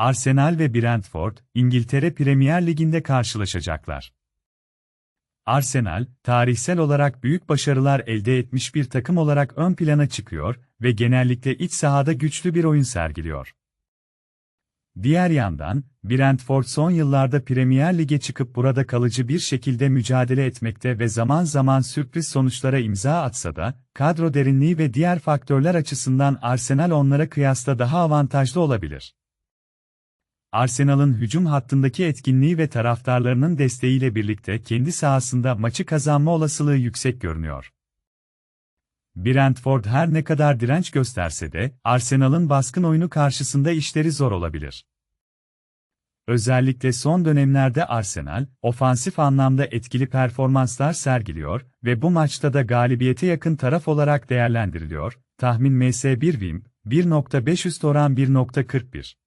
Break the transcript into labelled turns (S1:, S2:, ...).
S1: Arsenal ve Brentford, İngiltere Premier Ligi'nde karşılaşacaklar. Arsenal, tarihsel olarak büyük başarılar elde etmiş bir takım olarak ön plana çıkıyor ve genellikle iç sahada güçlü bir oyun sergiliyor. Diğer yandan, Brentford son yıllarda Premier Lig'e çıkıp burada kalıcı bir şekilde mücadele etmekte ve zaman zaman sürpriz sonuçlara imza atsa da, kadro derinliği ve diğer faktörler açısından Arsenal onlara kıyasla daha avantajlı olabilir. Arsenal'ın hücum hattındaki etkinliği ve taraftarlarının desteğiyle birlikte kendi sahasında maçı kazanma olasılığı yüksek görünüyor. Brentford her ne kadar direnç gösterse de, Arsenal'ın baskın oyunu karşısında işleri zor olabilir. Özellikle son dönemlerde Arsenal, ofansif anlamda etkili performanslar sergiliyor ve bu maçta da galibiyete yakın taraf olarak değerlendiriliyor. Tahmin MS1 Wim, 1.5 üst oran 1.41.